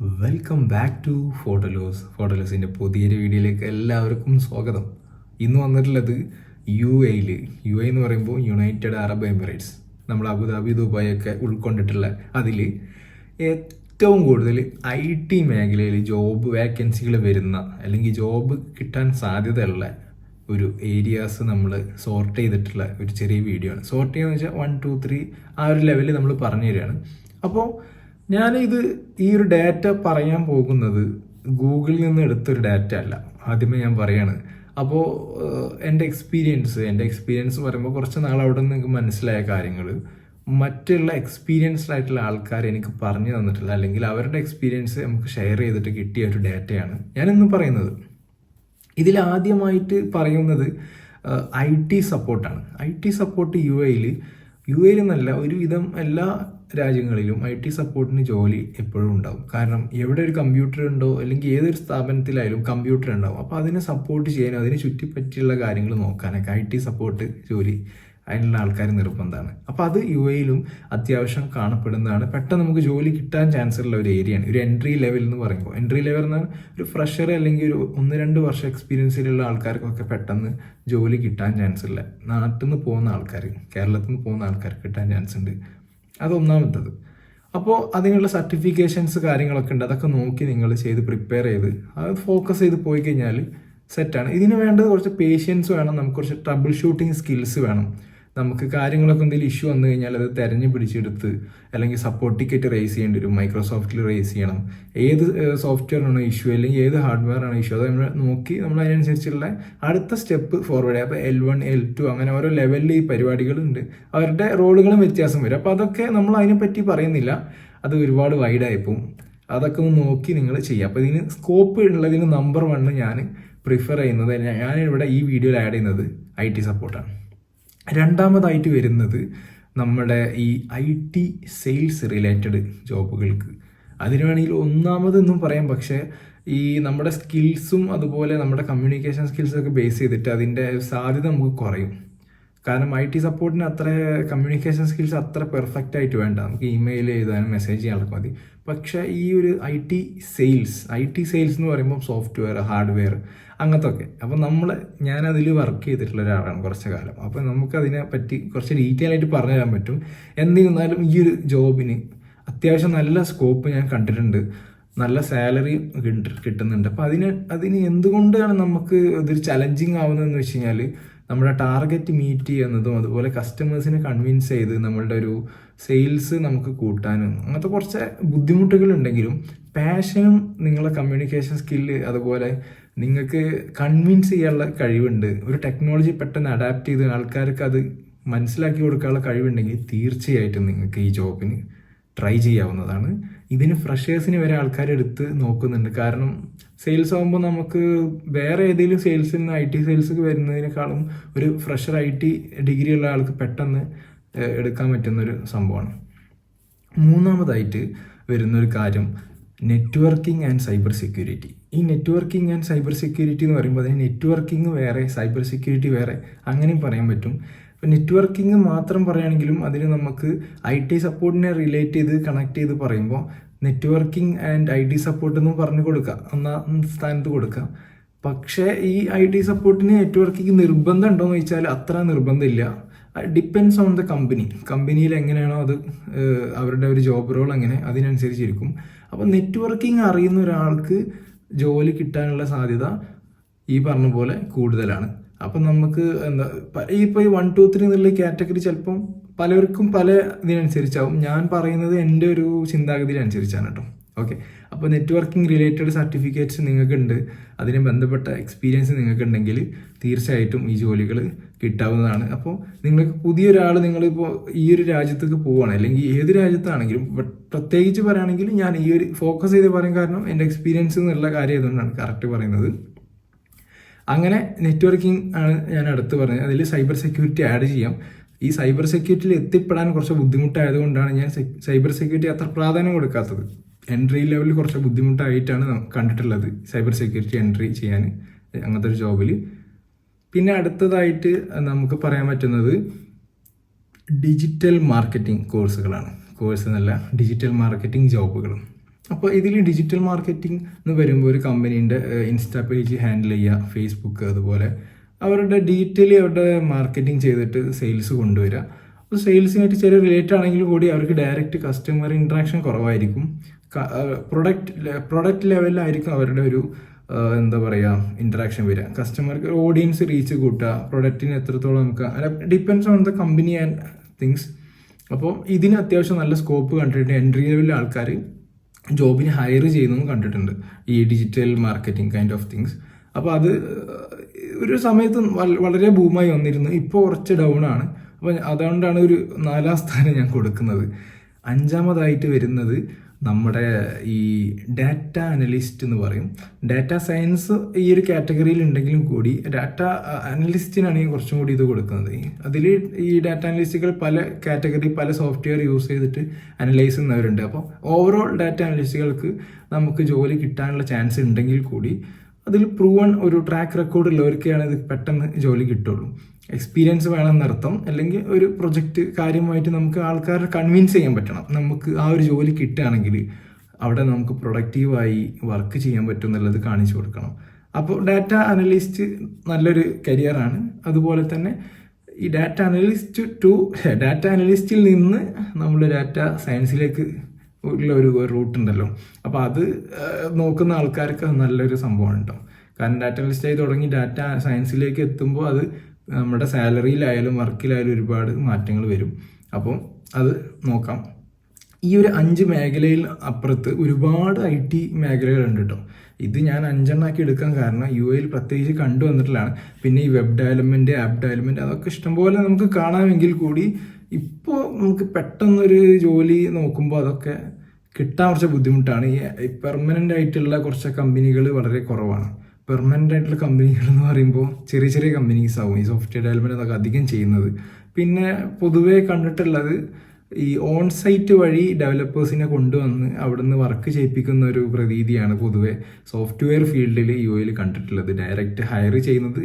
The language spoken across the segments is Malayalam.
വെൽക്കം ബാക്ക് ടു ഫോട്ടോലോസ് ഫോട്ടോലോസിന്റെ പുതിയൊരു വീഡിയോയിലേക്ക് എല്ലാവർക്കും സ്വാഗതം. ഇന്ന് വന്നിട്ടുള്ളത് യു എയിൽ യു എ എന്ന് പറയുമ്പോൾ യുണൈറ്റഡ് അറബ് എമിറേറ്റ്സ് നമ്മൾ അബുദാബി ദുബായ് ഒക്കെ ഉൾക്കൊണ്ടിട്ടുള്ള അതിൽ ഏറ്റവും കൂടുതൽ ഐ ടി മേഖലയിൽ ജോബ് വേക്കൻസികൾ വരുന്ന അല്ലെങ്കിൽ ജോബ് കിട്ടാൻ സാധ്യതയുള്ള ഒരു ഏരിയാസ് നമ്മൾ സോർട്ട് ചെയ്തിട്ടുള്ള ഒരു ചെറിയ വീഡിയോ ആണ്. സോർട്ട് ചെയ്യുക വെച്ചാൽ വൺ ടു ത്രീ ആ ഒരു ലെവലിൽ നമ്മൾ പറഞ്ഞു തരികയാണ്. അപ്പോൾ ഞാനിത് ഈ ഒരു ഡാറ്റ പറയാൻ പോകുന്നത് ഗൂഗിളിൽ നിന്ന് എടുത്തൊരു ഡാറ്റ അല്ല. ആദ്യമേ ഞാൻ പറയാണ്. അപ്പോൾ എന്റെ എക്സ്പീരിയൻസ് എന്റെ എക്സ്പീരിയൻസ് പറയുമ്പോൾ കുറച്ച് നാൾ അവിടെ നിന്ന് നിങ്ങൾക്ക് മനസ്സിലായ കാര്യങ്ങൾ. മറ്റുള്ള എക്സ്പീരിയൻസ്ഡ് ആയിട്ടുള്ള ആൾക്കാർ എനിക്ക് പറഞ്ഞു തന്നിട്ടില്ല. അല്ലെങ്കിൽ അവരുടെ എക്സ്പീരിയൻസ് നമുക്ക് ഷെയർ ചെയ്തിട്ട് കിട്ടിയ ഒരു ഡാറ്റയാണ് ഞാനിന്ന് പറയുന്നത്. ഇതിൽ ആദ്യമായിട്ട് പറയുന്നത് ഐ ടി സപ്പോർട്ടാണ് ഐ ടി സപ്പോർട്ട് യു എയിൽ യു എയിൽ എന്നല്ല ഒരുവിധം എല്ലാ രാജ്യങ്ങളിലും ഐ ടി സപ്പോർട്ടിന് ജോലി എപ്പോഴും ഉണ്ടാവും. കാരണം എവിടെ ഒരു കമ്പ്യൂട്ടർ ഉണ്ടോ അല്ലെങ്കിൽ ഏതൊരു സ്ഥാപനത്തിലായാലും കമ്പ്യൂട്ടർ ഉണ്ടാവും. അപ്പോൾ അതിനെ സപ്പോർട്ട് ചെയ്യാനും അതിനെ ചുറ്റിപ്പറ്റിയുള്ള കാര്യങ്ങൾ നോക്കാനൊക്കെ ഐ ടി സപ്പോർട്ട് ജോലി അതിനുള്ള ആൾക്കാർ നിർബന്ധമാണ്. അപ്പോൾ അത് യു എയിലും അത്യാവശ്യം കാണപ്പെടുന്നതാണ്. പെട്ടെന്ന് നമുക്ക് ജോലി കിട്ടാൻ ചാൻസ് ഉള്ള ഒരു ഏരിയയാണ് ഒരു എൻട്രി ലെവൽ എന്ന് പറയുമ്പോൾ. എൻട്രി ലെവൽ എന്ന് ഒരു ഫ്രഷർ അല്ലെങ്കിൽ ഒരു ഒന്ന് രണ്ട് വർഷം എക്സ്പീരിയൻസിലുള്ള ആൾക്കാർക്കൊക്കെ പെട്ടെന്ന് ജോലി കിട്ടാൻ ചാൻസ് ഇല്ല നാട്ടിൽ നിന്ന് പോകുന്ന ആൾക്കാർ കേരളത്തിൽ നിന്ന് പോകുന്ന ആൾക്കാർക്ക് കിട്ടാൻ ചാൻസ് ഉണ്ട്. അത് ഒന്നാമത്തത്. അപ്പോൾ അതിനുള്ള സർട്ടിഫിക്കേഷൻസ് കാര്യങ്ങളൊക്കെ ഉണ്ട്. അതൊക്കെ നോക്കി നിങ്ങൾ ചെയ്ത് പ്രിപ്പയർ ചെയ്ത് അത് ഫോക്കസ് ചെയ്ത് പോയി കഴിഞ്ഞാൽ സെറ്റാണ് ഇതിന് വേണ്ടത് കുറച്ച് പേഷ്യൻസ് വേണം. നമുക്ക് കുറച്ച് ട്രബിൾ ഷൂട്ടിംഗ് സ്കിൽസ് വേണം. നമുക്ക് കാര്യങ്ങളൊക്കെ എന്തെങ്കിലും ഇഷ്യൂ വന്നു കഴിഞ്ഞാൽ അത് തെരഞ്ഞു പിടിച്ചെടുത്ത് അല്ലെങ്കിൽ സപ്പോർട്ട് ടിക്കറ്റ് റേസ് ചെയ്യേണ്ടി വരും. മൈക്രോസോഫ്റ്റിൽ റേസ് ചെയ്യണം. ഏത് സോഫ്റ്റ്വെയർ സോഫ്റ്റ്വെയറാണോ ഇഷ്യൂ അല്ലെങ്കിൽ ഏത് ഹാർഡ്വെയർ ആണ് ഇഷ്യൂ അത് നമ്മൾ നോക്കി നമ്മൾ അതിനനുസരിച്ചുള്ള അടുത്ത സ്റ്റെപ്പ് ഫോർവേഡ് അപ്പോൾ എൽ വൺ എൽ ടു അങ്ങനെ ഓരോ ലെവലിൽ ഈ പരിപാടികളുണ്ട്. അവരുടെ റോളുകളും വ്യത്യാസം വരും. അപ്പോൾ അതൊക്കെ നമ്മൾ അതിനെപ്പറ്റി പറയുന്നില്ല. അത് ഒരുപാട് വൈഡായിപ്പോവും അതൊക്കെ ഒന്ന് നോക്കി നിങ്ങൾ ചെയ്യുക അപ്പോൾ ഇതിന് സ്കോപ്പ് ഉള്ളതിന് നമ്പർ വണ്ണ് ഞാൻ പ്രിഫർ ചെയ്യുന്നത്. ഞാൻ ഇവിടെ ഈ വീഡിയോയിൽ ആഡ് ചെയ്യുന്നത് ഐ ടി സപ്പോർട്ടാണ് രണ്ടാമതായിട്ട് വരുന്നത് നമ്മുടെ ഈ ഐ ടി സെയിൽസ് റിലേറ്റഡ് ജോബുകൾക്ക്. അതിന് വേണമെങ്കിൽ ഒന്നാമതെന്നും പറയാം. പക്ഷേ ഈ നമ്മുടെ സ്കിൽസും അതുപോലെ നമ്മുടെ കമ്മ്യൂണിക്കേഷൻ സ്കിൽസൊക്കെ ബേസ് ചെയ്തിട്ട് അതിന്റെ സാധ്യത നമുക്ക് കുറയും. കാരണം ഐ ടി സപ്പോർട്ടിന് അത്ര കമ്മ്യൂണിക്കേഷൻ സ്കിൽസ് അത്ര പെർഫെക്റ്റ് ആയിട്ട് വേണ്ട. നമുക്ക് ഇമെയിൽ എഴുതാനും മെസ്സേജ് ചെയ്യാനൊക്കെ മതി. പക്ഷേ ഈ ഒരു I T sales I T sales എന്ന് പറയുമ്പോൾ സോഫ്റ്റ്വെയർ ഹാർഡ്വെയർ അങ്ങനത്തെ ഒക്കെ അപ്പം നമ്മൾ ഞാൻ അതിൽ വർക്ക് ചെയ്തിട്ടുള്ള ഒരാളാണ് കുറച്ച് കാലം അപ്പം നമുക്കതിനെ പറ്റി കുറച്ച് ഡീറ്റെയിൽ ആയിട്ട് പറഞ്ഞു തരാൻ പറ്റും. എന്നിരുന്നാലും ഈ ഒരു ജോബിന് അത്യാവശ്യം നല്ല സ്കോപ്പ് ഞാൻ കണ്ടിട്ടുണ്ട്. നല്ല സാലറി കിട്ടുന്നുണ്ട്. അപ്പോൾ അതിന് അതിന് എന്തുകൊണ്ടാണ് നമുക്ക് ഇതൊരു ചലഞ്ചിങ് ആവുന്നതെന്ന് വെച്ച് കഴിഞ്ഞാൽ നമ്മുടെ ടാർഗറ്റ് മീറ്റ് ചെയ്യുന്നതും അതുപോലെ കസ്റ്റമേഴ്സിനെ കൺവിൻസ് ചെയ്ത് നമ്മളുടെ ഒരു സെയിൽസ് നമുക്ക് കൂട്ടാനും അങ്ങനത്തെ കുറച്ച് ബുദ്ധിമുട്ടുകളുണ്ടെങ്കിലും പാഷനും നിങ്ങളുടെ കമ്മ്യൂണിക്കേഷൻ സ്കില്ല് അതുപോലെ നിങ്ങൾക്ക് കൺവിൻസ് ചെയ്യാനുള്ള കഴിവുണ്ട്. ഒരു ടെക്നോളജി പെട്ടെന്ന് അഡാപ്റ്റ് ചെയ്ത് ആൾക്കാർക്ക് അത് മനസ്സിലാക്കി കൊടുക്കാനുള്ള കഴിവുണ്ടെങ്കിൽ തീർച്ചയായിട്ടും നിങ്ങൾക്ക് ഈ ജോബിന് ട്രൈ ചെയ്യാവുന്നതാണ്. ഇതിന് ഫ്രഷേഴ്സിന് വരെ ആൾക്കാർ എടുത്ത് നോക്കുന്നുണ്ട്. കാരണം സെയിൽസ് ആകുമ്പോൾ നമുക്ക് വേറെ ഏതെങ്കിലും സെയിൽസിൽ നിന്ന് ഐ ടി സെയിൽസ് വരുന്നതിനേക്കാളും ഒരു ഫ്രഷർ ഐ ടി ഡിഗ്രി ഉള്ള ആൾക്ക് പെട്ടെന്ന് എടുക്കാൻ പറ്റുന്നൊരു സംഭവമാണ്. മൂന്നാമതായിട്ട് വരുന്നൊരു കാര്യം നെറ്റ്വർക്കിംഗ് ആൻഡ് സൈബർ സെക്യൂരിറ്റി ഈ നെറ്റ്വർക്കിംഗ് ആൻഡ് സൈബർ സെക്യൂരിറ്റി എന്ന് പറയുമ്പോൾ അതിന് നെറ്റ്വർക്കിംഗ് വേറെ സൈബർ സെക്യൂരിറ്റി വേറെ അങ്ങനെയും പറയാൻ പറ്റും. ഇപ്പം നെറ്റ്വർക്കിംഗ് മാത്രം പറയുകയാണെങ്കിലും അതിന് നമുക്ക് ഐ ടി സപ്പോർട്ടിനെ റിലേറ്റ് ചെയ്ത് കണക്ട് ചെയ്ത് പറയുമ്പോൾ networking and I T support എന്ന് പറഞ്ഞു കൊടുക്കാം ഒന്നാം സ്ഥാനത്ത് കൊടുക്കുക. പക്ഷേ ഈ ഐ ടി സപ്പോർട്ടിന് നെറ്റ്വർക്കിംഗ് നിർബന്ധം ഉണ്ടോ എന്ന് ചോദിച്ചാൽ അത്ര നിർബന്ധമില്ല. ഡിപ്പെൻസ് ഓൺ ദ കമ്പനി കമ്പനിയിൽ എങ്ങനെയാണോ അത് അവരുടെ ഒരു ജോബ് റോൾ എങ്ങനെ അതിനനുസരിച്ചിരിക്കും. അപ്പോൾ നെറ്റ്വർക്കിംഗ് അറിയുന്ന ഒരാൾക്ക് ജോലി കിട്ടാനുള്ള സാധ്യത ഈ പറഞ്ഞ പോലെ കൂടുതലാണ്. അപ്പം നമുക്ക് എന്താ ഇപ്പോൾ ഈ വൺ ടു ത്രീ എന്നുള്ള കാറ്റഗറി ചിലപ്പം പലർക്കും പല ഇതിനനുസരിച്ചാവും. ഞാൻ പറയുന്നത് എന്റെ ഒരു ചിന്താഗതി അനുസരിച്ചാണ് കേട്ടോ. ഓക്കെ അപ്പോൾ നെറ്റ്വർക്കിംഗ് റിലേറ്റഡ് സർട്ടിഫിക്കറ്റ്സ് നിങ്ങൾക്കുണ്ട്. അതിന് ബന്ധപ്പെട്ട എക്സ്പീരിയൻസ് നിങ്ങൾക്കുണ്ടെങ്കിൽ തീർച്ചയായിട്ടും ഈ ജോലികൾ കിട്ടാവുന്നതാണ്. അപ്പോൾ നിങ്ങൾക്ക് പുതിയൊരാൾ നിങ്ങളിപ്പോൾ ഈ ഒരു രാജ്യത്തേക്ക് പോവുകയാണ് അല്ലെങ്കിൽ ഏത് രാജ്യത്താണെങ്കിലും പ്രത്യേകിച്ച് പറയുകയാണെങ്കിൽ ഞാൻ ഈ ഒരു ഫോക്കസ് ചെയ്ത് പറയാൻ കാരണം എന്റെ എക്സ്പീരിയൻസ് എന്നുള്ള കാര്യം ഇതുകൊണ്ടാണ് കറക്റ്റ് പറയുന്നത്. അങ്ങനെ നെറ്റ്വർക്കിംഗ് ആണ് ഞാൻ അടുത്ത് പറഞ്ഞത്. അതിൽ സൈബർ സെക്യൂരിറ്റി ആഡ് ചെയ്യാം. ഈ സൈബർ സെക്യൂരിറ്റിയിൽ എത്തിപ്പെടാൻ കുറച്ച് ബുദ്ധിമുട്ടായതുകൊണ്ടാണ് ഞാൻ സൈബർ സെക്യൂരിറ്റി അത്ര പ്രാധാന്യം കൊടുക്കാത്തത്. എൻട്രി ലെവലിൽ കുറച്ച് ബുദ്ധിമുട്ടായിട്ടാണ് കണ്ടിട്ടുള്ളത് സൈബർ സെക്യൂരിറ്റി എൻട്രി ചെയ്യാൻ അങ്ങനത്തെ ഒരു ജോബിൽ പിന്നെ അടുത്തതായിട്ട് നമുക്ക് പറയാൻ പറ്റുന്നത് ഡിജിറ്റൽ മാർക്കറ്റിംഗ് കോഴ്സുകളാണ്. കോഴ്സ് എന്നല്ല ഡിജിറ്റൽ മാർക്കറ്റിംഗ് ജോബുകളും. അപ്പോൾ ഇതിൽ ഡിജിറ്റൽ മാർക്കറ്റിംഗ് എന്ന് വരുമ്പോൾ ഒരു കമ്പനീന്റെ ഇൻസ്റ്റാ പേജ് ഹാൻഡിൽ ചെയ്യുക ഫേസ്ബുക്ക് അതുപോലെ. അവരുടെ ഡീറ്റെയിൽ അവരുടെ മാർക്കറ്റിംഗ് ചെയ്തിട്ട് സെയിൽസ് കൊണ്ടുവരിക അപ്പോൾ സെയിൽസിനായിട്ട് ചെറിയ റിലേറ്റ് ആണെങ്കിൽ കൂടി അവർക്ക് ഡയറക്റ്റ് കസ്റ്റമർ ഇൻട്രാക്ഷൻ കുറവായിരിക്കും. പ്രൊഡക്റ്റ് പ്രൊഡക്റ്റ് ലെവലിലായിരിക്കും അവരുടെ ഒരു എന്താ പറയുക ഇൻട്രാക്ഷൻ വരിക കസ്റ്റമർക്ക് ഓഡിയൻസ് റീച്ച് കൂട്ടുക പ്രൊഡക്റ്റിന് എത്രത്തോളം നമുക്ക് depends on the company and things അപ്പോൾ ഇതിന് അത്യാവശ്യം നല്ല സ്കോപ്പ് കണ്ടിട്ട് എൻട്രി ലെവലിലെ ആൾക്കാർ ജോബിന് ഹയർ ചെയ്യുന്നതും കണ്ടിട്ടുണ്ട്. ഈ digital marketing kind of things അപ്പോൾ അത് ഒരു സമയത്ത് വളരെ ബൂമായി വന്നിരുന്നു. ഇപ്പോൾ കുറച്ച് ഡൗൺ ആണ്. അപ്പോൾ അതുകൊണ്ടാണ് ഒരു നാലാം സ്ഥാനം ഞാൻ കൊടുക്കുന്നത്. അഞ്ചാമതായിട്ട് വരുന്നത് നമ്മുടെ ഈ ഡാറ്റ അനലിസ്റ്റ് എന്ന് പറയും. ഡാറ്റ സയൻസ് ഈ ഒരു കാറ്റഗറിയിൽ ഉണ്ടെങ്കിലും കൂടി ഡാറ്റ അനലിസ്റ്റിനാണ് കുറച്ചും കൂടി ഇത് കൊടുക്കുന്നത്. അതിൽ ഈ ഡാറ്റ അനലിസ്റ്റുകൾ പല കാറ്റഗറി പല സോഫ്റ്റ്വെയർ യൂസ് ചെയ്തിട്ട് അനലൈസ് ചെയ്യുന്നവരുണ്ട്. അപ്പോൾ ഓവറോൾ ഡാറ്റ അനലിസ്റ്റുകൾക്ക് നമുക്ക് ജോലി കിട്ടാനുള്ള ചാൻസ് ഉണ്ടെങ്കിൽ കൂടി അതിൽ പ്രൂവൺ ഒരു ട്രാക്ക് റെക്കോർഡ് ഉള്ളവർക്കാണ് ഇത് പെട്ടെന്ന് ജോലി കിട്ടുള്ളൂ. എക്സ്പീരിയൻസ് വേണമെന്നർത്ഥം അല്ലെങ്കിൽ ഒരു പ്രൊജക്റ്റ് കാര്യമായിട്ട് നമുക്ക് ആൾക്കാരെ കൺവിൻസ് ചെയ്യാൻ പറ്റണം. നമുക്ക് ആ ഒരു ജോലി കിട്ടുകയാണെങ്കിൽ അവിടെ നമുക്ക് പ്രൊഡക്റ്റീവായി വർക്ക് ചെയ്യാൻ പറ്റും എന്നുള്ളത് കാണിച്ചു കൊടുക്കണം. അപ്പോൾ ഡാറ്റ അനലിസ്റ്റ് നല്ലൊരു കരിയറാണ് അതുപോലെ തന്നെ ഈ ഡാറ്റ അനലിസ്റ്റ് ടു ഡാറ്റ അനലിസ്റ്റിൽ നിന്ന് നമ്മൾ ഡാറ്റ സയൻസിലേക്ക് ഉള്ള ഒരു റൂട്ട് ഉണ്ടല്ലോ. അപ്പോൾ അത് നോക്കുന്ന ആൾക്കാർക്ക് നല്ലൊരു സംഭവമാണ് കേട്ടോ കാരണം ഡാറ്റ അനലിസ്റ്റ് ആയി തുടങ്ങി ഡാറ്റ സയൻസിലേക്ക് എത്തുമ്പോൾ അത് നമ്മുടെ സാലറിയിലായാലും വർക്കിലായാലും ഒരുപാട് മാറ്റങ്ങൾ വരും. അപ്പം അത് നോക്കാം. ഈ ഒരു അഞ്ച് മേഖലയിൽ അപ്പുറത്ത് ഒരുപാട് ഐ ടി മേഖലകളുണ്ട് കേട്ടോ ഇത് ഞാൻ അഞ്ചെണ്ണാക്കി എടുക്കാൻ കാരണം യു എയിൽ പ്രത്യേകിച്ച് കണ്ടുവന്നിട്ടുള്ളതാണ് പിന്നെ ഈ വെബ് ഡെവലപ്മെന്റ് ആപ്പ് ഡെവലപ്മെന്റ് അതൊക്കെ ഇഷ്ടംപോലെ നമുക്ക് കാണാമെങ്കിൽ കൂടി ഇപ്പോൾ നമുക്ക് പെട്ടെന്നൊരു ജോലി നോക്കുമ്പോൾ അതൊക്കെ കിട്ടാൻ കുറച്ച് ബുദ്ധിമുട്ടാണ്. ഈ പെർമനന്റ് ആയിട്ടുള്ള കുറച്ച് കമ്പനികൾ വളരെ കുറവാണ്. പെർമനന്റ് ആയിട്ടുള്ള കമ്പനികൾ എന്ന് പറയുമ്പോൾ ചെറിയ ചെറിയ കമ്പനീസ് ആവും. ഈ സോഫ്റ്റ്വെയർ ഡെവലപ്മെന്റ് അതൊക്കെ അധികം ചെയ്യുന്നത്. പിന്നെ പൊതുവേ കണ്ടിട്ടുള്ളത് ഈ ഓൺ സൈറ്റ് വഴി ഡെവലപ്പേഴ്സിനെ കൊണ്ടുവന്ന് അവിടുന്ന് വർക്ക് ചെയ്യിപ്പിക്കുന്ന ഒരു പ്രതീതിയാണ് പൊതുവേ സോഫ്റ്റ്വെയർ ഫീൽഡിൽ യു എയിൽ കണ്ടിട്ടുള്ളത്. ഡയറക്റ്റ് ഹയർ ചെയ്യുന്നത്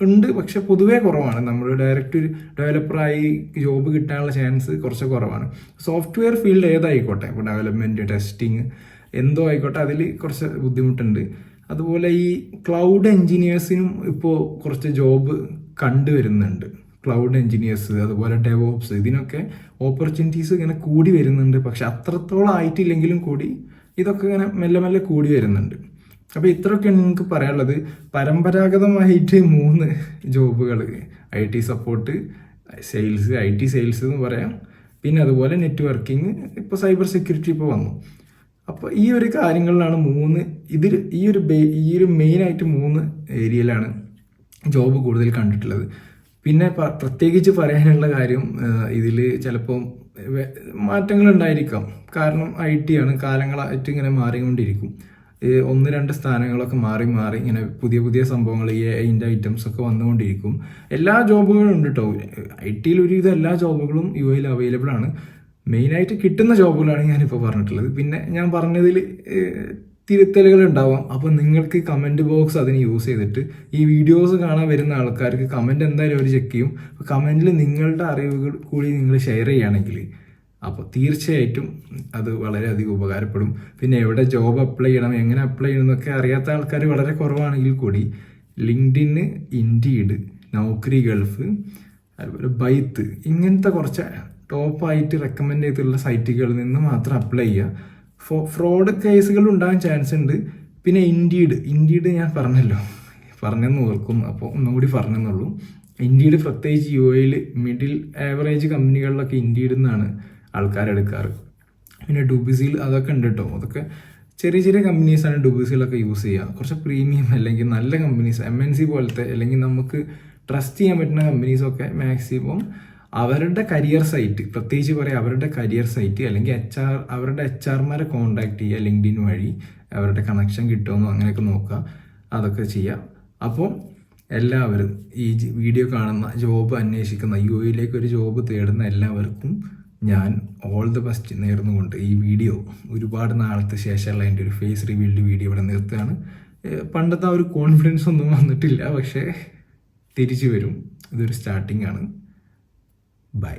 ഉണ്ട് പക്ഷെ പൊതുവേ കുറവാണ്. നമ്മൾ ഡയറക്റ്റ് ഒരു ഡെവലപ്പറായി ജോബ് കിട്ടാനുള്ള ചാൻസ് കുറച്ച് കുറവാണ്. സോഫ്റ്റ്വെയർ ഫീൽഡ് ഏതായിക്കോട്ടെ? ഇപ്പോൾ ഡെവലപ്മെന്റ് ടെസ്റ്റിങ് എന്തോ ആയിക്കോട്ടെ? അതിൽ കുറച്ച് ബുദ്ധിമുട്ടുണ്ട്. അതുപോലെ ഈ ക്ലൗഡ് എൻജിനീയേഴ്സിനും ഇപ്പോൾ കുറച്ച് ജോബ് കണ്ടുവരുന്നുണ്ട് ക്ലൗഡ് എൻജിനീയേഴ്സ് അതുപോലെ ഡെവോപ്സ് ഇതിനൊക്കെ ഓപ്പർച്യൂണിറ്റീസ് ഇങ്ങനെ കൂടി വരുന്നുണ്ട്. പക്ഷെ അത്രത്തോളം ആയിട്ടില്ലെങ്കിലും കൂടി ഇതൊക്കെ ഇങ്ങനെ മെല്ലെ മെല്ലെ കൂടി വരുന്നുണ്ട്. അപ്പോൾ ഇത്രയൊക്കെയാണ് നിങ്ങൾക്ക് പറയാനുള്ളത് പരമ്പരാഗതമായിട്ട് മൂന്ന് ജോബുകൾ I T support sales I T sales എന്ന് പറയാം. പിന്നെ അതുപോലെ നെറ്റ്വർക്കിംഗ് ഇപ്പോൾ സൈബർ സെക്യൂരിറ്റി ഇപ്പോൾ വന്നു. അപ്പോൾ ഈ ഒരു കാര്യങ്ങളിലാണ് മൂന്ന് ഇതിൽ ഈ ഒരു ഈ ഒരു മെയിനായിട്ട് മൂന്ന് ഏരിയയിലാണ് ജോബ് കൂടുതൽ കണ്ടിട്ടുള്ളത്. പിന്നെ പ്രത്യേകിച്ച് പറയാനുള്ള കാര്യം ഇതിൽ ചിലപ്പോൾ മാറ്റങ്ങൾ ഉണ്ടായിരിക്കാം. കാരണം ഐ ടി ആണ് കാലങ്ങളായിട്ട് ഇങ്ങനെ മാറിക്കൊണ്ടിരിക്കും. ഒന്ന് രണ്ട് സ്ഥാനങ്ങളൊക്കെ മാറി മാറി ഇങ്ങനെ പുതിയ പുതിയ സംഭവങ്ങൾ ഈ അതിന്റെ ഐറ്റംസ് ഒക്കെ വന്നുകൊണ്ടിരിക്കും. എല്ലാ ജോബുകളും ഉണ്ട് കേട്ടോ ഐ ടിയിൽ ഒരുവിധം എല്ലാ ജോബുകളും യു എയിൽ അവൈലബിൾ ആണ്. മെയിനായിട്ട് കിട്ടുന്ന ജോബുകളാണ് ഞാനിപ്പോൾ പറഞ്ഞിട്ടുള്ളത്. പിന്നെ ഞാൻ പറഞ്ഞതിൽ തിരുത്തലുകൾ ഉണ്ടാവാം. അപ്പോൾ നിങ്ങൾക്ക് കമന്റ് ബോക്സ് അതിന് യൂസ് ചെയ്തിട്ട് ഈ വീഡിയോസ് കാണാൻ വരുന്ന ആൾക്കാർക്ക് കമന്റ് എന്തായാലും അവർ ചെക്ക് ചെയ്യും. കമന്റിൽ നിങ്ങളുടെ അറിവുകൾ കൂടി നിങ്ങൾ ഷെയർ ചെയ്യുകയാണെങ്കിൽ അപ്പോൾ തീർച്ചയായിട്ടും അത് വളരെയധികം ഉപകാരപ്പെടും. പിന്നെ എവിടെ ജോബ് അപ്ലൈ ചെയ്യണം എങ്ങനെ അപ്ലൈ ചെയ്യണം എന്നൊക്കെ അറിയാത്ത ആൾക്കാർ വളരെ കുറവാണെങ്കിൽ കൂടി ലിങ്ക്ഡിന് ഇൻഡീഡ് നൗക്രി ഗൾഫ് അതുപോലെ ബൈത്ത് ഇങ്ങനത്തെ കുറച്ച് ടോപ്പായിട്ട് റെക്കമെൻഡ് ചെയ്തിട്ടുള്ള സൈറ്റുകളിൽ നിന്ന് മാത്രം അപ്ലൈ ചെയ്യുക. ഫോ ഫ്രോഡ് കേസുകൾ ഉണ്ടാകാൻ ചാൻസ് ഉണ്ട്. പിന്നെ ഇൻഡീഡ് ഇൻഡീഡ് ഞാൻ പറഞ്ഞല്ലോ. പറഞ്ഞെന്ന് ഓർക്കും അപ്പോൾ ഒന്നും കൂടി പറഞ്ഞെന്നുള്ളൂ. ഇൻഡീഡ് പ്രത്യേകിച്ച് യു എയിൽ മിഡിൽ ആവറേജ് കമ്പനികളിലൊക്കെ ഇൻഡീഡ് നിന്നാണ് ആൾക്കാരെടുക്കാറ് പിന്നെ ഡുബിസിൽ അതൊക്കെ ഉണ്ട് കേട്ടോ അതൊക്കെ ചെറിയ ചെറിയ കമ്പനീസാണ് ഡുബിസിലൊക്കെ യൂസ് ചെയ്യുക. കുറച്ച് പ്രീമിയം അല്ലെങ്കിൽ നല്ല കമ്പനീസ് എം എൻ സി പോലത്തെ അല്ലെങ്കിൽ നമുക്ക് ട്രസ്റ്റ് ചെയ്യാൻ പറ്റുന്ന കമ്പനീസൊക്കെ മാക്സിമം അവരുടെ കരിയർ സൈറ്റ് പ്രത്യേകിച്ച് പറയാം അവരുടെ കരിയർ സൈറ്റ് അല്ലെങ്കിൽ എച്ച് ആർ അവരുടെ എച്ച് ആർമാരെ കോണ്ടാക്ട് ചെയ്യുക ലിങ്ക്ഡിൻ വഴി അവരുടെ കണക്ഷൻ കിട്ടുമെന്നോ അങ്ങനെയൊക്കെ നോക്കുക അതൊക്കെ ചെയ്യാം അപ്പോൾ എല്ലാവരും ഈ വീഡിയോ കാണുന്ന ജോബ് അന്വേഷിക്കുന്ന യു എയിലേക്ക് ഒരു ജോബ് തേടുന്ന എല്ലാവർക്കും ഞാൻ ഓൾ ദ ബെസ്റ്റ് നേർന്നുകൊണ്ട് ഈ വീഡിയോ ഒരുപാട് നാളത്തെ ശേഷമുള്ള എന്റെ ഒരു ഫേസ് റിവീൽഡ് വീഡിയോ ഇവിടെ നിർത്തുകയാണ്. പണ്ടത്തെ ആ ഒരു കോൺഫിഡൻസ് ഒന്നും വന്നിട്ടില്ല പക്ഷേ തിരിച്ചു വരും. ഇതൊരു സ്റ്റാർട്ടിംഗ് ആണ്. ബൈ